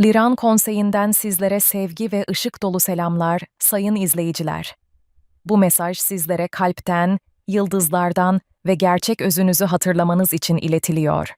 Liran Konseyi'nden sizlere sevgi ve ışık dolu selamlar, sayın izleyiciler. Bu mesaj sizlere kalpten, yıldızlardan ve gerçek özünüzü hatırlamanız için iletiliyor.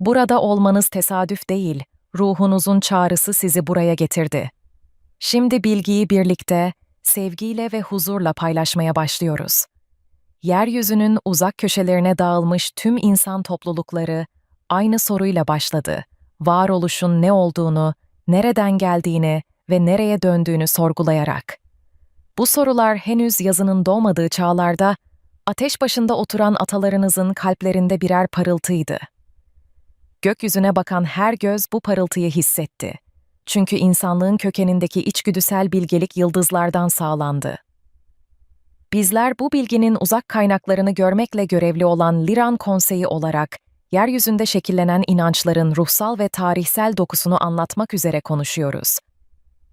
Burada olmanız tesadüf değil, ruhunuzun çağrısı sizi buraya getirdi. Şimdi bilgiyi birlikte, sevgiyle ve huzurla paylaşmaya başlıyoruz. Yeryüzünün uzak köşelerine dağılmış tüm insan toplulukları aynı soruyla başladı. Varoluşun ne olduğunu, nereden geldiğini ve nereye döndüğünü sorgulayarak. Bu sorular henüz yazının doğmadığı çağlarda ateş başında oturan atalarınızın kalplerinde birer parıltıydı. Gökyüzüne bakan her göz bu parıltıyı hissetti. Çünkü insanlığın kökenindeki içgüdüsel bilgelik yıldızlardan sağlandı. Bizler bu bilginin uzak kaynaklarını görmekle görevli olan Liran Konseyi olarak, yeryüzünde şekillenen inançların ruhsal ve tarihsel dokusunu anlatmak üzere konuşuyoruz.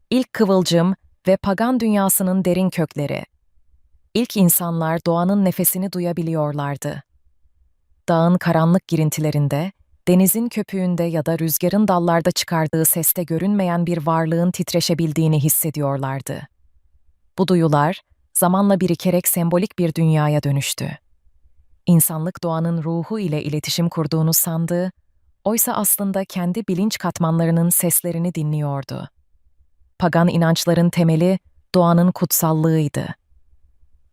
İlk kıvılcım ve pagan dünyasının derin kökleri. İlk insanlar doğanın nefesini duyabiliyorlardı. Dağın karanlık girintilerinde, denizin köpüğünde ya da rüzgarın dallarda çıkardığı seste görünmeyen bir varlığın titreşebildiğini hissediyorlardı. Bu duyular, zamanla birikerek sembolik bir dünyaya dönüştü. İnsanlık doğanın ruhu ile iletişim kurduğunu sandı, oysa aslında kendi bilinç katmanlarının seslerini dinliyordu. Pagan inançların temeli doğanın kutsallığıydı.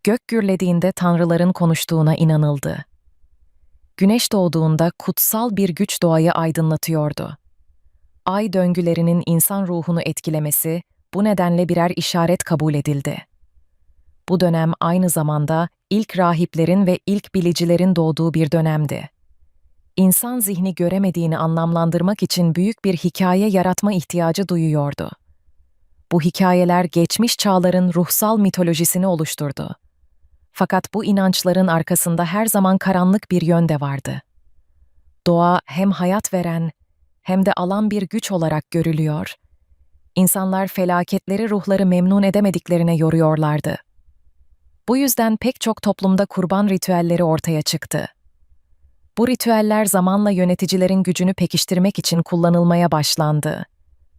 Gök gürlediğinde tanrıların konuştuğuna inanıldı. Güneş doğduğunda kutsal bir güç doğayı aydınlatıyordu. Ay döngülerinin insan ruhunu etkilemesi bu nedenle birer işaret kabul edildi. Bu dönem aynı zamanda ilk rahiplerin ve ilk bilicilerin doğduğu bir dönemdi. İnsan zihni göremediğini anlamlandırmak için büyük bir hikaye yaratma ihtiyacı duyuyordu. Bu hikayeler geçmiş çağların ruhsal mitolojisini oluşturdu. Fakat bu inançların arkasında her zaman karanlık bir yön de vardı. Doğa hem hayat veren hem de alan bir güç olarak görülüyor. İnsanlar felaketleri ruhları memnun edemediklerine yoruyorlardı. Bu yüzden pek çok toplumda kurban ritüelleri ortaya çıktı. Bu ritüeller zamanla yöneticilerin gücünü pekiştirmek için kullanılmaya başlandı.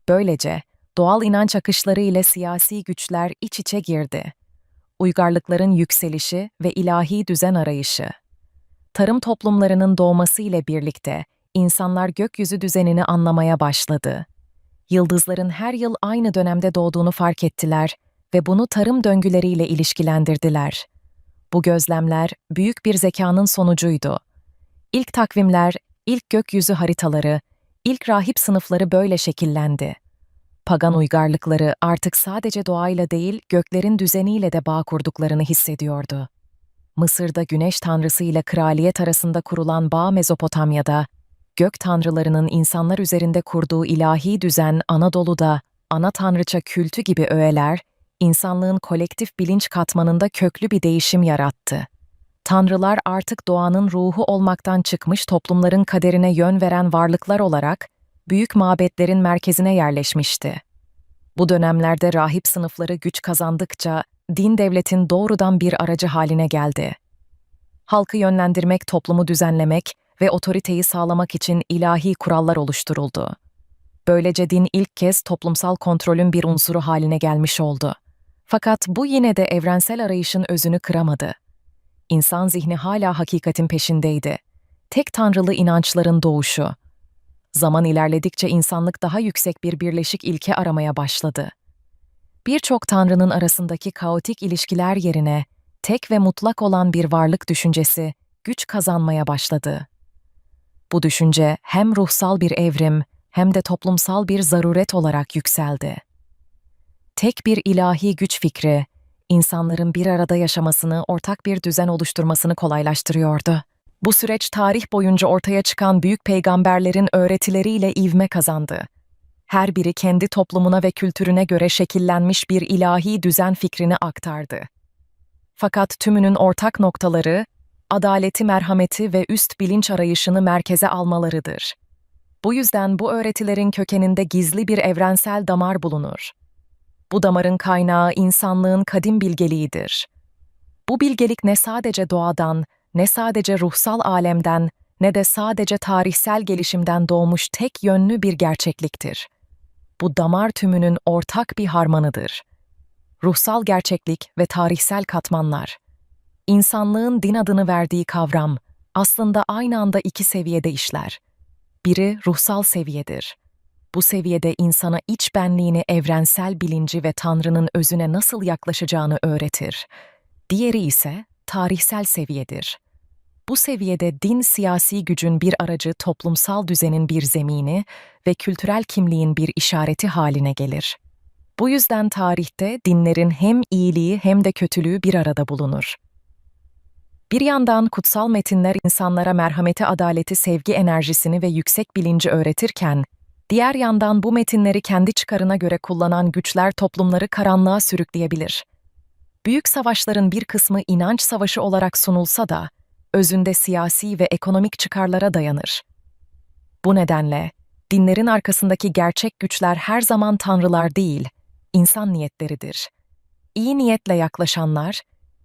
Böylece doğal inanç akışları ile siyasi güçler iç içe girdi. Uygarlıkların yükselişi ve ilahi düzen arayışı. Tarım toplumlarının doğması ile birlikte insanlar gökyüzü düzenini anlamaya başladı. Yıldızların her yıl aynı dönemde doğduğunu fark ettiler ve bunu tarım döngüleriyle ilişkilendirdiler. Bu gözlemler büyük bir zekanın sonucuydu. İlk takvimler, ilk gökyüzü haritaları, ilk rahip sınıfları böyle şekillendi. Pagan uygarlıkları artık sadece doğayla değil, göklerin düzeniyle de bağ kurduklarını hissediyordu. Mısır'da güneş tanrısı ile kraliyet arasında kurulan bağ Mezopotamya'da, gök tanrılarının insanlar üzerinde kurduğu ilahi düzen Anadolu'da, ana tanrıça kültü gibi öğeler, insanlığın kolektif bilinç katmanında köklü bir değişim yarattı. Tanrılar artık doğanın ruhu olmaktan çıkmış toplumların kaderine yön veren varlıklar olarak büyük mabetlerin merkezine yerleşmişti. Bu dönemlerde rahip sınıfları güç kazandıkça din devletin doğrudan bir aracı haline geldi. Halkı yönlendirmek, toplumu düzenlemek ve otoriteyi sağlamak için ilahi kurallar oluşturuldu. Böylece din ilk kez toplumsal kontrolün bir unsuru haline gelmiş oldu. Fakat bu yine de evrensel arayışın özünü kıramadı. İnsan zihni hala hakikatin peşindeydi. Tek tanrılı inançların doğuşu. Zaman ilerledikçe insanlık daha yüksek bir birleşik ilke aramaya başladı. Birçok tanrının arasındaki kaotik ilişkiler yerine tek ve mutlak olan bir varlık düşüncesi güç kazanmaya başladı. Bu düşünce hem ruhsal bir evrim hem de toplumsal bir zaruret olarak yükseldi tek bir ilahi güç fikri, insanların bir arada yaşamasını, ortak bir düzen oluşturmasını kolaylaştırıyordu. Bu süreç tarih boyunca ortaya çıkan büyük peygamberlerin öğretileriyle ivme kazandı. Her biri kendi toplumuna ve kültürüne göre şekillenmiş bir ilahi düzen fikrini aktardı. Fakat tümünün ortak noktaları, adaleti, merhameti ve üst bilinç arayışını merkeze almalarıdır. Bu yüzden bu öğretilerin kökeninde gizli bir evrensel damar bulunur. Bu damarın kaynağı insanlığın kadim bilgeliğidir. Bu bilgelik ne sadece doğadan, ne sadece ruhsal alemden, ne de sadece tarihsel gelişimden doğmuş tek yönlü bir gerçekliktir. bu damar tümünün ortak bir harmanıdır. Ruhsal gerçeklik ve tarihsel katmanlar. İnsanlığın din adını verdiği kavram aslında aynı anda iki seviyede işler. Biri ruhsal seviyedir. Bu seviyede insana iç benliğini, evrensel bilinci ve Tanrı'nın özüne nasıl yaklaşacağını öğretir. Diğeri ise tarihsel seviyedir. Bu seviyede din siyasi gücün bir aracı, toplumsal düzenin bir zemini ve kültürel kimliğin bir işareti haline gelir. Bu yüzden tarihte dinlerin hem iyiliği hem de kötülüğü bir arada bulunur. Bir yandan kutsal metinler insanlara merhameti, adaleti, sevgi enerjisini ve yüksek bilinci öğretirken, diğer yandan bu metinleri kendi çıkarına göre kullanan güçler toplumları karanlığa sürükleyebilir. Büyük savaşların bir kısmı inanç savaşı olarak sunulsa da, özünde siyasi ve ekonomik çıkarlara dayanır. Bu nedenle, dinlerin arkasındaki gerçek güçler her zaman tanrılar değil, insan niyetleridir. İyi niyetle yaklaşanlar,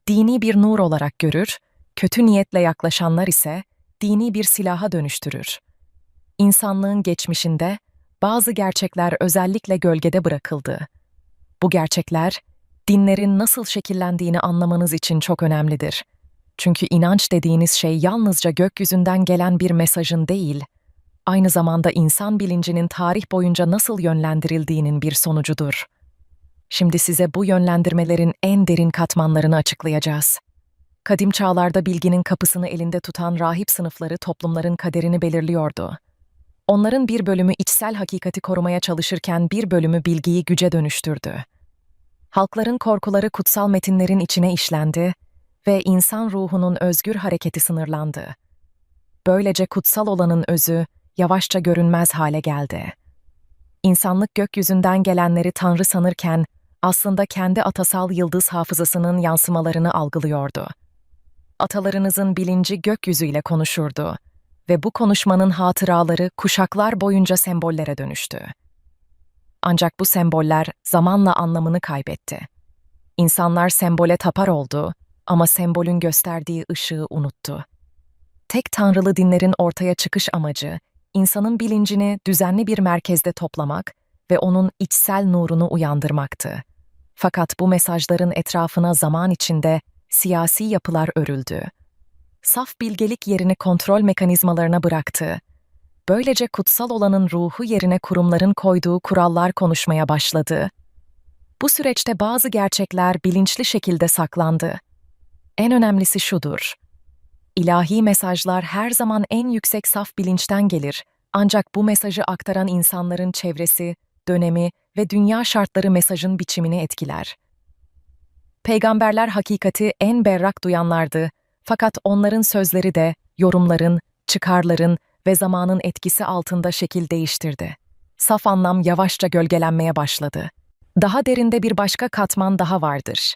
dini bir nur olarak görür, kötü niyetle yaklaşanlar ise dini bir silaha dönüştürür. İnsanlığın geçmişinde bazı gerçekler özellikle gölgede bırakıldı. Bu gerçekler, dinlerin nasıl şekillendiğini anlamanız için çok önemlidir. Çünkü inanç dediğiniz şey yalnızca gökyüzünden gelen bir mesajın değil, aynı zamanda insan bilincinin tarih boyunca nasıl yönlendirildiğinin bir sonucudur. Şimdi size bu yönlendirmelerin en derin katmanlarını açıklayacağız. Kadim çağlarda bilginin kapısını elinde tutan rahip sınıfları toplumların kaderini belirliyordu. Onların bir bölümü içsel hakikati korumaya çalışırken bir bölümü bilgiyi güce dönüştürdü. Halkların korkuları kutsal metinlerin içine işlendi ve insan ruhunun özgür hareketi sınırlandı. Böylece kutsal olanın özü yavaşça görünmez hale geldi. İnsanlık gökyüzünden gelenleri tanrı sanırken aslında kendi atasal yıldız hafızasının yansımalarını algılıyordu. Atalarınızın bilinci gökyüzüyle konuşurdu ve bu konuşmanın hatıraları kuşaklar boyunca sembollere dönüştü. Ancak bu semboller zamanla anlamını kaybetti. İnsanlar sembole tapar oldu ama sembolün gösterdiği ışığı unuttu. Tek tanrılı dinlerin ortaya çıkış amacı, insanın bilincini düzenli bir merkezde toplamak ve onun içsel nurunu uyandırmaktı. Fakat bu mesajların etrafına zaman içinde siyasi yapılar örüldü. Saf bilgelik yerini kontrol mekanizmalarına bıraktı. Böylece kutsal olanın ruhu yerine kurumların koyduğu kurallar konuşmaya başladı. Bu süreçte bazı gerçekler bilinçli şekilde saklandı. En önemlisi şudur. İlahi mesajlar her zaman en yüksek saf bilinçten gelir. Ancak bu mesajı aktaran insanların çevresi, dönemi ve dünya şartları mesajın biçimini etkiler. Peygamberler hakikati en berrak duyanlardı fakat onların sözleri de yorumların, çıkarların ve zamanın etkisi altında şekil değiştirdi. Saf anlam yavaşça gölgelenmeye başladı. Daha derinde bir başka katman daha vardır.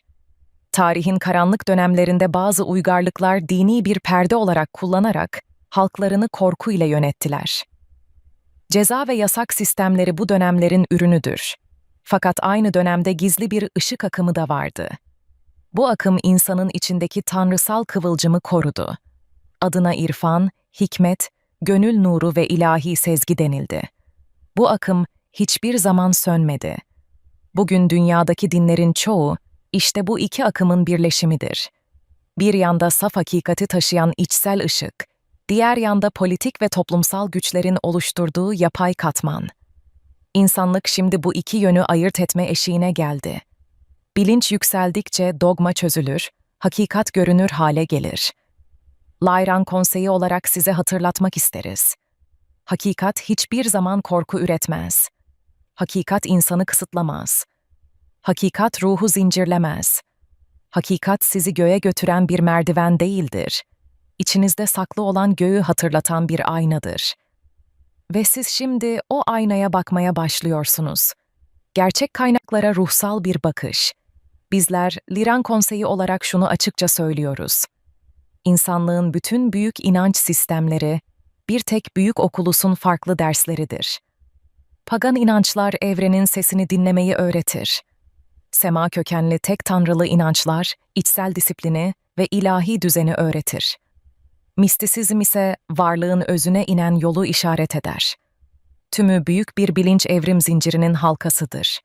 Tarihin karanlık dönemlerinde bazı uygarlıklar dini bir perde olarak kullanarak halklarını korku ile yönettiler. Ceza ve yasak sistemleri bu dönemlerin ürünüdür. Fakat aynı dönemde gizli bir ışık akımı da vardı. Bu akım insanın içindeki tanrısal kıvılcımı korudu. Adına irfan, hikmet, gönül nuru ve ilahi sezgi denildi. Bu akım hiçbir zaman sönmedi. Bugün dünyadaki dinlerin çoğu işte bu iki akımın birleşimidir. Bir yanda saf hakikati taşıyan içsel ışık, diğer yanda politik ve toplumsal güçlerin oluşturduğu yapay katman. İnsanlık şimdi bu iki yönü ayırt etme eşiğine geldi. Bilinç yükseldikçe dogma çözülür, hakikat görünür hale gelir. Layran konseyi olarak size hatırlatmak isteriz. Hakikat hiçbir zaman korku üretmez. Hakikat insanı kısıtlamaz. Hakikat ruhu zincirlemez. Hakikat sizi göğe götüren bir merdiven değildir. İçinizde saklı olan göğü hatırlatan bir aynadır. Ve siz şimdi o aynaya bakmaya başlıyorsunuz. Gerçek kaynaklara ruhsal bir bakış. Bizler Liran Konseyi olarak şunu açıkça söylüyoruz. İnsanlığın bütün büyük inanç sistemleri, bir tek büyük okulusun farklı dersleridir. Pagan inançlar evrenin sesini dinlemeyi öğretir. Sema kökenli tek tanrılı inançlar, içsel disiplini ve ilahi düzeni öğretir. Mistisizm ise varlığın özüne inen yolu işaret eder. tümü büyük bir bilinç evrim zincirinin halkasıdır.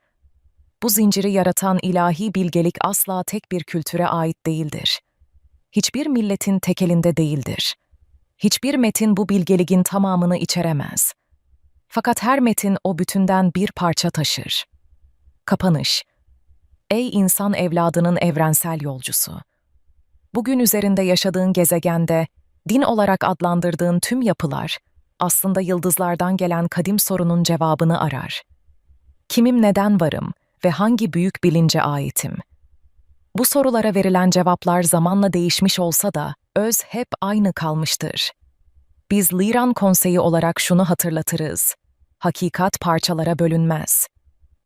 Bu zinciri yaratan ilahi bilgelik asla tek bir kültüre ait değildir. Hiçbir milletin tekelinde değildir. Hiçbir metin bu bilgeliğin tamamını içeremez. Fakat her metin o bütünden bir parça taşır. Kapanış Ey insan evladının evrensel yolcusu! Bugün üzerinde yaşadığın gezegende, din olarak adlandırdığın tüm yapılar, aslında yıldızlardan gelen kadim sorunun cevabını arar. Kimim neden varım ve hangi büyük bilince aitim? Bu sorulara verilen cevaplar zamanla değişmiş olsa da öz hep aynı kalmıştır. Biz Liran Konseyi olarak şunu hatırlatırız. Hakikat parçalara bölünmez.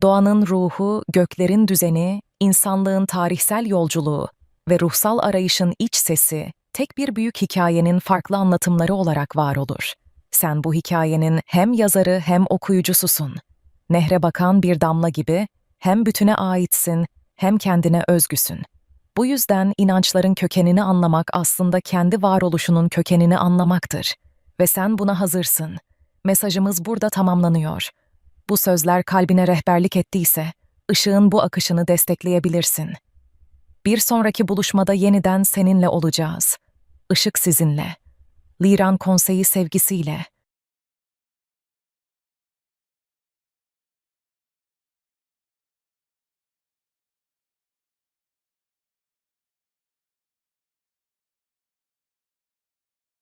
Doğanın ruhu, göklerin düzeni, insanlığın tarihsel yolculuğu ve ruhsal arayışın iç sesi tek bir büyük hikayenin farklı anlatımları olarak var olur. Sen bu hikayenin hem yazarı hem okuyucususun. Nehre bakan bir damla gibi hem bütüne aitsin hem kendine özgüsün. Bu yüzden inançların kökenini anlamak aslında kendi varoluşunun kökenini anlamaktır. Ve sen buna hazırsın. Mesajımız burada tamamlanıyor. Bu sözler kalbine rehberlik ettiyse, ışığın bu akışını destekleyebilirsin. Bir sonraki buluşmada yeniden seninle olacağız. Işık sizinle. Liran Konseyi sevgisiyle.